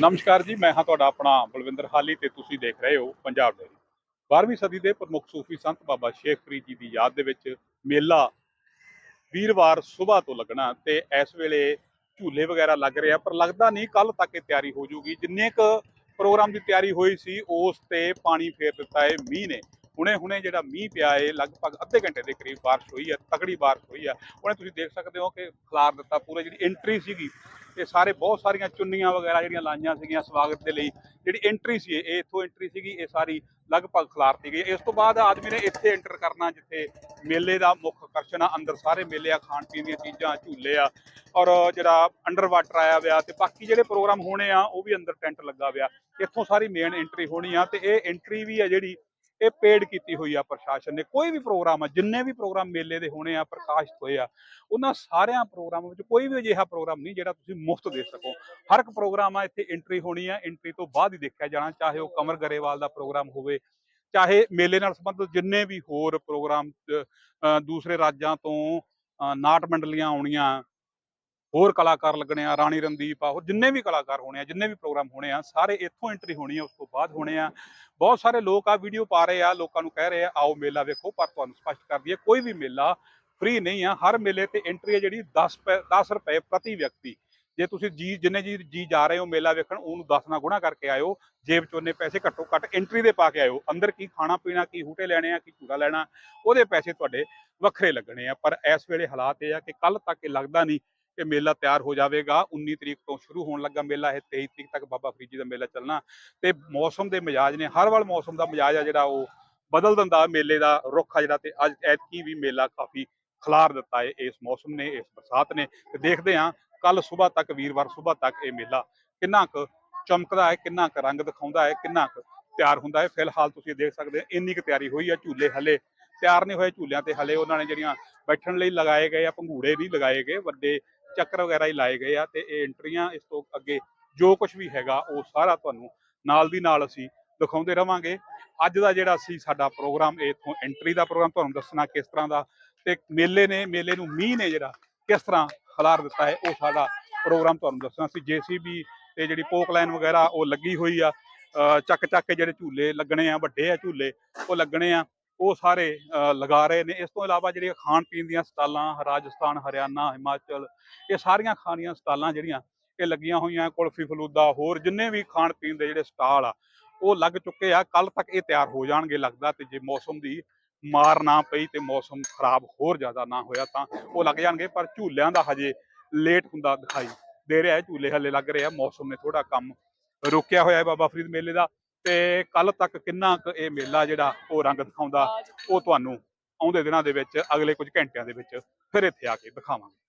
ਨਮਸਕਾਰ ਜੀ, ਮੈਂ ਹਾਂ ਤੁਹਾਡਾ ਆਪਣਾ ਬਲਵਿੰਦਰ ਹਾਲੀ ਤੇ ਤੁਸੀਂ ਦੇਖ ਰਹੇ ਹੋ ਪੰਜਾਬ ਡੇਰੀ 12ਵੀਂ ਸਦੀ ਦੇ ਪ੍ਰਮੁੱਖ ਸੂਫੀ ਸੰਤ ਬਾਬਾ ਸ਼ੇਖ ਫਰੀਦ ਜੀ ਦੀ ਯਾਦ ਦੇ ਵਿੱਚ ਮੇਲਾ ਵੀਰਵਾਰ ਸਵੇਰ ਤੋਂ ਲੱਗਣਾ ਤੇ ਇਸ ਵੇਲੇ ਝੂਲੇ ਵਗੈਰਾ ਲੱਗ ਰਿਹਾ ਪਰ ਲੱਗਦਾ ਨਹੀਂ ਕੱਲ ਤੱਕ ਇਹ ਤਿਆਰੀ ਹੋ ਜਾਊਗੀ। ਜਿੰਨੇ ਕ ਪ੍ਰੋਗਰਾਮ ਦੀ ਤਿਆਰੀ ਹੋਈ ਸੀ, ਉਸ ਤੇ ਪਾਣੀ ਫੇਰ ਦਿੱਤਾ ਹੈ ਮੀਂਹ ਨੇ। ਹੁਣੇ ਹੁਣੇ ਜਿਹੜਾ ਮੀਂਹ ਪਿਆ ਹੈ ਲਗਭਗ ਅੱਧੇ ਘੰਟੇ ਦੇ ਕਰੀਬ ਬਾਰਿਸ਼ ਹੋਈ ਹੈ ਤਕੜੀ ਬਾਰਿਸ਼ ਹੋਈ ਹੈ ਉਹਨੇ ਤੁਸੀਂ ਦੇਖ ਸਕਦੇ ਹੋ ਕਿ ਖਲਾਰ ਦਿੱਤਾ ਪੂਰਾ, ਜਿਹੜੀ ਐਂਟਰੀ ਸੀਗੀ, ਇਹ ਸਾਰੇ ਬਹੁਤ ਸਾਰੀਆਂ ਚੁੰਨੀਆਂ ਵਗੈਰਾ ਜਿਹੜੀਆਂ ਲਾਈਆਂ ਸੀਗੀਆਂ ਸਵਾਗਤ ਦੇ ਲਈ। ਜਿਹੜੀ ਐਂਟਰੀ ਸੀ, ਇਹ ਇੱਥੋਂ ਐਂਟਰੀ ਸੀਗੀ, ਇਹ ਸਾਰੀ ਲਗਭਗ ਖਲਾਰਤੀ ਗਈ। ਇਸ ਤੋਂ ਬਾਅਦ ਆਦਮੀ ਨੇ ਇੱਥੇ ਐਂਟਰ ਕਰਨਾ, ਜਿੱਥੇ ਮੇਲੇ ਦਾ ਮੁੱਖ ਆਕਰਸ਼ਣ ਆ, ਅੰਦਰ ਸਾਰੇ ਮੇਲੇ ਆ ਖਾਣ ਪੀਣ ਦੀਆਂ ਚੀਜ਼ਾਂ, ਝੂਲੇ ਆ, ਔਰ ਜਿਹੜਾ ਅੰਡਰ ਵਾਟਰ ਆਇਆ ਵਿਆ ਤੇ ਬਾਕੀ ਜਿਹੜੇ ਪ੍ਰੋਗਰਾਮ ਹੋਣੇ ਆ, ਉਹ ਵੀ ਅੰਦਰ ਟੈਂਟ ਲੱਗਾ ਵਿਆ ਇੱਥੋਂ ਸਾਰੀ ਮੇਨ ਐਂਟਰੀ ਹੋਣੀ ਆ ਤੇ ਇਹ ਐਂਟਰੀ ਵੀ ਆ ਜਿਹੜੀ ਇਹ ਪੇਡ ਕੀਤੀ ਹੋਈ ਆ ਪ੍ਰਸ਼ਾਸਨ ਨੇ। ਕੋਈ ਵੀ ਪ੍ਰੋਗਰਾਮ ਆ, ਜਿੰਨੇ ਵੀ ਪ੍ਰੋਗਰਾਮ ਮੇਲੇ ਦੇ ਹੋਣੇ ਆ, ਪ੍ਰਕਾਸ਼ਿਤ ਹੋਏ ਆ, ਉਹਨਾਂ ਸਾਰਿਆਂ ਪ੍ਰੋਗਰਾਮਾਂ ਵਿੱਚ ਕੋਈ ਵੀ ਅਜਿਹਾ ਪ੍ਰੋਗਰਾਮ ਨਹੀਂ ਜਿਹੜਾ ਤੁਸੀਂ ਮੁਫਤ ਦੇਖ ਸਕੋ। ਹਰ ਇੱਕ ਪ੍ਰੋਗਰਾਮ ਆ, ਇੱਥੇ ਐਂਟਰੀ ਹੋਣੀ ਆ ਐਂਟਰੀ ਤੋਂ ਬਾਅਦ ਹੀ ਦੇਖਿਆ ਜਾਣਾ, ਚਾਹੇ ਉਹ ਕਮਰ ਗਰੇਵਾਲ ਦਾ ਪ੍ਰੋਗਰਾਮ ਹੋਵੇ, ਚਾਹੇ ਮੇਲੇ ਨਾਲ ਸੰਬੰਧਿਤ ਜਿੰਨੇ ਵੀ ਹੋਰ ਪ੍ਰੋਗਰਾਮ ਦੂਸਰੇ ਰਾਜਾਂ ਤੋਂ ਨਾਟ ਮੰਡਲੀਆਂ ਆਉਣੀਆਂ, ਹੋਰ ਕਲਾਕਾਰ ਲੱਗਣੇ ਆ, ਰਾਣੀ ਰਣਦੀਪ ਆ, ਹੋਰ ਜਿੰਨੇ ਵੀ ਕਲਾਕਾਰ ਹੋਣੇ ਆ, ਜਿੰਨੇ ਵੀ ਪ੍ਰੋਗਰਾਮ ਹੋਣੇ ਆ, ਸਾਰੇ ਇੱਥੋਂ ਐਂਟਰੀ ਹੋਣੀ ਆ, ਉਸ ਤੋਂ ਬਾਅਦ ਹੋਣੇ ਆ। ਬਹੁਤ ਸਾਰੇ ਲੋਕ ਆ ਵੀਡੀਓ ਪਾ ਰਹੇ ਆ, ਲੋਕਾਂ ਨੂੰ ਕਹਿ ਰਹੇ ਆ, ਆਓ ਮੇਲਾ ਵੇਖੋ, ਪਰ ਤੁਹਾਨੂੰ ਸਪਸ਼ਟ ਕਰ ਦਈਏ, ਕੋਈ ਵੀ ਮੇਲਾ ਫ੍ਰੀ ਨਹੀਂ ਆ। ਹਰ ਮੇਲੇ ਤੇ ਐਂਟਰੀ ਹੈ ਜਿਹੜੀ 10 ਪੈ 10 ਰੁਪਏ ਪ੍ਰਤੀ ਵਿਅਕਤੀ। ਜੇ ਤੁਸੀਂ ਜੀ, ਜਿੰਨੇ ਜੀ ਜੀ ਜਾ ਰਹੇ ਹੋ ਮੇਲਾ ਵੇਖਣ, ਉਹਨੂੰ 10 ਨਾਲ ਗੁਣਾ ਕਰਕੇ ਆਇਓ। ਜੇਬ ਚੋਂ ਉਹਨੇ ਪੈਸੇ ਘੱਟੋ ਘੱਟ ਐਂਟਰੀ ਦੇ ਪਾ ਕੇ ਆਇਓ। ਅੰਦਰ ਕੀ ਖਾਣਾ ਪੀਣਾ, ਕੀ ਹੂਟੇ ਲੈਣੇ ਆ, ਕੀ ਝੂੜਾ ਲੈਣਾ, ਉਹਦੇ ਪੈਸੇ ਤੁਹਾਡੇ ਵੱਖਰੇ ਲੱਗਣੇ ਆ। ਪਰ ਇਸ ਵੇਲੇ ਹਾਲਾਤ ਇਹ ਆ ਕਿ ਕੱਲ ਤੱਕ ਇਹ ਲੱਗਦਾ ਨਹੀਂ ਇਹ ਮੇਲਾ ਤਿਆਰ ਹੋ ਜਾਵੇਗਾ। 19 ਤਰੀਕ ਤੋਂ ਸ਼ੁਰੂ ਹੋਣ ਲੱਗਾ ਮੇਲਾ ਇਹ 23 ਤਰੀਕ ਤੱਕ ਬਾਬਾ ਫਰੀਦ ਜੀ ਦਾ ਮੇਲਾ ਚੱਲਣਾ। ਤੇ ਮੌਸਮ ਦੇ ਮਿਜਾਜ ਨੇ, ਹਰ ਵਾਰ ਮੌਸਮ ਦਾ ਮਿਜਾਜ ਆ ਜਿਹੜਾ ਉਹ ਬਦਲ ਦਿੰਦਾ। ਮੇਲੇ ਦਾ ਰੁੱਖ ਆ ਜਿਹੜਾ ਤੇ ਅੱਜ ਐਤਕੀ ਵੀ ਮੇਲਾ ਕਾਫੀ ਖਲਾਰ ਦਿੱਤਾ ਹੈ ਇਸ ਮੌਸਮ ਨੇ, ਇਸ ਬਰਸਾਤ ਨੇ। ਤੇ ਦੇਖਦੇ ਹਾਂ ਕੱਲ ਸਵੇਰ ਤੱਕ, ਵੀਰਵਾਰ ਸਵੇਰ ਤੱਕ ਇਹ ਮੇਲਾ ਕਿੰਨਾ ਕੁ ਚਮਕਦਾ ਹੈ ਕਿੰਨਾ ਕੁ ਰੰਗ ਦਿਖਾਉਂਦਾ ਹੈ ਕਿੰਨਾ ਕੁ ਤਿਆਰ ਹੁੰਦਾ ਹੈ ਫਿਲਹਾਲ ਤੁਸੀਂ ਦੇਖ ਸਕਦੇ ਹੋ, ਇੰਨੀ ਕੁ ਤਿਆਰੀ ਹੋਈ ਹੈ ਝੂਲੇ ਹਲੇ। ਤਿਆਰ ਨਹੀਂ ਹੋਏ ਝੂਲਿਆਂ ਤੇ ਹਲੇ। ਉਹਨਾਂ ਨੇ ਜਿਹੜੀਆਂ ਬੈਠਣ ਲਈ ਲਗਾਏ ਗਏ ਆ, ਪੰਘੂੜੇ ਵੀ ਲਗਾਏ ਗਏ, ਵੱਡੇ ਚੱਕਰ ਵਗੈਰਾ ਹੀ ਲਾਏ ਗਏ ਆ ਤੇ ਇਹ ਐਂਟਰੀਆਂ ਇਸ ਤੋਂ ਅੱਗੇ ਜੋ ਕੁਝ ਵੀ ਹੈਗਾ ਉਹ ਸਾਰਾ ਤੁਹਾਨੂੰ ਨਾਲ ਦੀ ਨਾਲ ਅਸੀਂ ਦਿਖਾਉਂਦੇ ਰਵਾਂਗੇ। ਅੱਜ ਦਾ ਜਿਹੜਾ ਸੀ ਸਾਡਾ ਪ੍ਰੋਗਰਾਮ, ਇਹ ਇਥੋਂ ਐਂਟਰੀ ਦਾ ਪ੍ਰੋਗਰਾਮ, ਤੁਹਾਨੂੰ ਦੱਸਣਾ ਕਿਸ ਤਰ੍ਹਾਂ ਦਾ ਤੇ ਮੇਲੇ ਨੇ, ਮੇਲੇ ਨੂੰ ਮੀਂਹ ਨੇ ਜਿਹੜਾ ਕਿਸ ਤਰ੍ਹਾਂ ਖਲਾਰ ਦਿੱਤਾ ਹੈ, ਉਹ ਸਾਡਾ ਪ੍ਰੋਗਰਾਮ ਤੁਹਾਨੂੰ ਦੱਸਣਾ ਸੀ। ਜੀਸੀਬੀ ਤੇ ਜਿਹੜੀ ਪੋਕ ਲਾਈਨ ਵਗੈਰਾ ਉਹ ਲੱਗੀ ਹੋਈ ਆ। ਚੱਕ ਚੱਕ ਕੇ ਜਿਹੜੇ ਝੂਲੇ ਲੱਗਣੇ ਆ, ਵੱਡੇ ਆ ਝੂਲੇ, ਉਹ ਲੱਗਣੇ ਆ। ਉਹ ਸਾਰੇ ਲਗਾ ਰਹੇ ਨੇ। ਇਸ ਤੋਂ ਇਲਾਵਾ ਜਿਹੜੀਆਂ ਖਾਣ ਪੀਣ ਦੀਆਂ ਸਟਾਲਾਂ, ਰਾਜਸਥਾਨ, ਹਰਿਆਣਾ, ਹਿਮਾਚਲ, ਇਹ ਸਾਰੀਆਂ ਖਾਣੀਆਂ ਸਟਾਲਾਂ ਜਿਹੜੀਆਂ, ਇਹ ਲੱਗੀਆਂ ਹੋਈਆਂ, ਕੁਲਫੀ ਫਲੂਦਾ, ਹੋਰ ਜਿੰਨੇ ਵੀ ਖਾਣ ਪੀਣ ਦੇ ਜਿਹੜੇ ਸਟਾਲ ਆ, ਉਹ ਲੱਗ ਚੁੱਕੇ ਆ। ਕੱਲ ਤੱਕ ਇਹ ਤਿਆਰ ਹੋ ਜਾਣਗੇ ਲੱਗਦਾ ਤੇ ਜੇ ਮੌਸਮ ਦੀ ਮਾਰ ਨਾ ਪਈ ਤੇ ਮੌਸਮ ਖਰਾਬ ਹੋਰ ਜ਼ਿਆਦਾ ਨਾ ਹੋਇਆ ਤਾਂ ਉਹ ਲੱਗ ਜਾਣਗੇ, ਪਰ ਝੂਲਿਆਂ ਦਾ ਹਜੇ ਲੇਟ ਹੁੰਦਾ ਦਿਖਾਈ ਦੇ ਰਿਹਾ ਹੈ। ਝੂਲੇ ਹਲੇ ਲੱਗ ਰਹੇ ਆ, ਮੌਸਮ ਨੇ ਥੋੜਾ ਕੰਮ ਰੋਕਿਆ ਹੋਇਆ ਹੈ ਬਾਬਾ ਫਰੀਦ ਮੇਲੇ ਦਾ। ਤੇ ਕੱਲ ਤੱਕ ਕਿੰਨਾ ਕੁ ਇਹ ਮੇਲਾ ਜਿਹੜਾ ਉਹ ਰੰਗ ਦਿਖਾਉਂਦਾ, ਉਹ ਤੁਹਾਨੂੰ ਆਉਂਦੇ ਦਿਨਾਂ ਦੇ ਵਿੱਚ, ਅਗਲੇ ਕੁਝ ਘੰਟਿਆਂ ਦੇ ਵਿੱਚ ਫਿਰ ਇੱਥੇ ਆ ਕੇ ਦਿਖਾਵਾਂਗੇ।